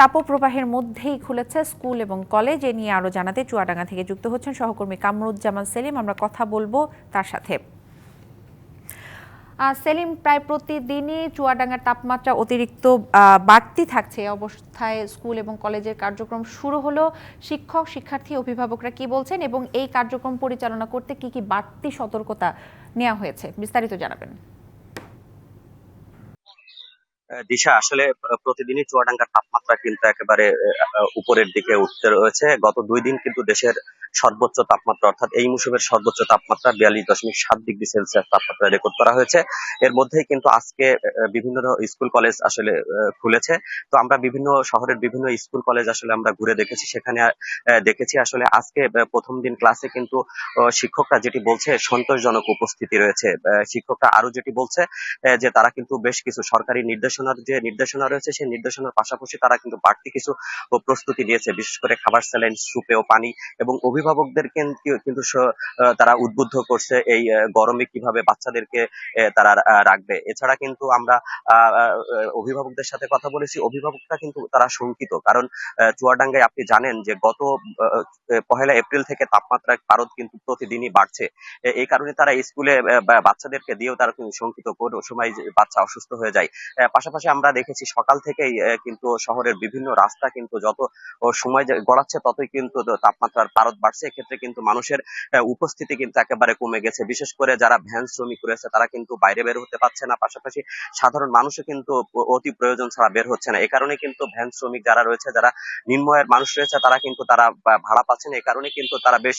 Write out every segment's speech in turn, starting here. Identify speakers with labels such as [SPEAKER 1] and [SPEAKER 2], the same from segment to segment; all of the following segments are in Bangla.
[SPEAKER 1] তাপপ্রবাহের মধ্যেই খুলেছে স্কুল এবং কলেজ। এ নিয়ে আরও জানাতে চুয়াডাঙ্গা থেকে যুক্ত হচ্ছেন সহকর্মী কামরুজ্জামান সেলিম। আমরা কথা বলব তার সাথে। সেলিম, প্রায় প্রতিদিনই চুয়াডাঙ্গার তাপমাত্রা অতিরিক্ত বাড়তি থাকছে। অবস্থায় স্কুল এবং কলেজের কার্যক্রম শুরু হলো। শিক্ষক, শিক্ষার্থী, অভিভাবকরা কি বলছেন এবং এই কার্যক্রম পরিচালনা করতে কি কি বাড়তি সতর্কতা নেওয়া হয়েছে বিস্তারিত জানাবেন।
[SPEAKER 2] দিশা, আসলে প্রতিদিনই চুয়াডাঙ্গার তাপমাত্রা কিন্তু একেবারে উপরের দিকে উঠতে রয়েছে। গত দুই দিন কিন্তু দেশের সর্বোচ্চ তাপমাত্রা, অর্থাৎ এই মৌসুমের সর্বোচ্চ তাপমাত্রা বিয়াল্লিশ দশমিক সাত ডিগ্রি সেলসিয়াস তাপমাত্রা রেকর্ড করা হয়েছে। এর মধ্যেই কিন্তু আজকে বিভিন্ন স্কুল কলেজ আসলে খুলেছে। তো আমরা বিভিন্ন শহরের বিভিন্ন স্কুল কলেজ আসলে আমরা ঘুরে দেখেছি, সেখানে দেখেছি আসলে আজকে প্রথম দিন ক্লাসে কিন্তু শিক্ষকরা যেটি বলছে, সন্তোষজনক উপস্থিতি রয়েছে। শিক্ষকরা আরও যেটি বলছে যে তারা কিন্তু বেশ কিছু সরকারি নির্দেশনার, যে নির্দেশনা রয়েছে, সেই নির্দেশনার পাশাপাশি তারা কিন্তু বাড়তি কিছু প্রস্তুতি নিয়েছে। বিশেষ করে খাবার স্যালাইন সুপে ও পানি এবং অভিভাবকদের কিন্তু তারা উদ্বুদ্ধ করছে এই গরমে কীভাবে বাচ্চাদেরকে তারা রাখবে। এছাড়া কিন্তু আমরা অভিভাবকদের সাথে কথা বলেছি। অভিভাবকরা কিন্তু তারা শঙ্কিত। কারণ চুয়াডাঙ্গায় আপনি জানেন যে গত পহেলা এপ্রিল থেকে তাপমাত্রা, পারদ কিন্তু প্রতিদিনই বাড়ছে। এই কারণে তারা স্কুলে বাচ্চাদেরকে দিয়েও তারা কিন্তু শঙ্কিত। কোনো সময় বাচ্চা অসুস্থ হয়ে যায়। পাশাপাশি আমরা দেখেছি সকাল থেকেই কিন্তু শহরের বিভিন্ন রাস্তা কিন্তু যত সময় গড়াচ্ছে, ততই কিন্তু তাপমাত্রার পারদ বাড়ছে এক্ষেত্রে কিন্তু মানুষের উপস্থিতি কিন্তু একেবারে কমে গেছে। বিশেষ করে যারা ভ্যান শ্রমিক রয়েছে, তারা কিন্তু বাইরে বের হতে পারছে না। পাশাপাশি সাধারণ মানুষও কিন্তু অতি প্রয়োজন ছাড়া বের হচ্ছে না। এই কারণে কিন্তু ভ্যান শ্রমিক যারা রয়েছে, যারা নিম্ন আয়ের মানুষ রয়েছে, তারা কিন্তু তারা ভাড়া পাচ্ছেন এই কারণে কিন্তু তারা বেশ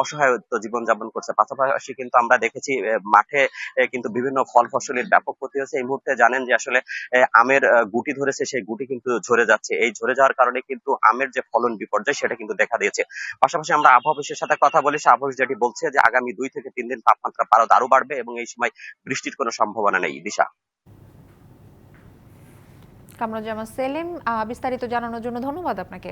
[SPEAKER 2] অসহায়ত্ব জীবনযাপন করছে। পাশাপাশি কিন্তু আমরা দেখেছি মাঠে কিন্তু বিভিন্ন ফল ফসলের ব্যাপক ক্ষতি হয়েছে। এই মুহূর্তে জানেন যে আসলে আমের গুটি ধরেছে, সেই গুটি কিন্তু ঝরে যাচ্ছে। এই ঝরে যাওয়ার কারণে কিন্তু আমের যে ফলন বিপর্যয়, সেটা কিন্তু দেখা দিয়েছে। পাশাপাশি আমরা আবহাওয়া সাথে কথা বলে আবহাওয়া যেটি বলছে যে আগামী দুই থেকে তিন দিন তাপমাত্রা পারো আরও বাড়বে এবং এই সময় বৃষ্টির কোনো সম্ভাবনা নেই। দিশা।
[SPEAKER 1] কামরুজ্জামান সেলিম বিস্তারিত জানানোর জন্য ধন্যবাদ আপনাকে।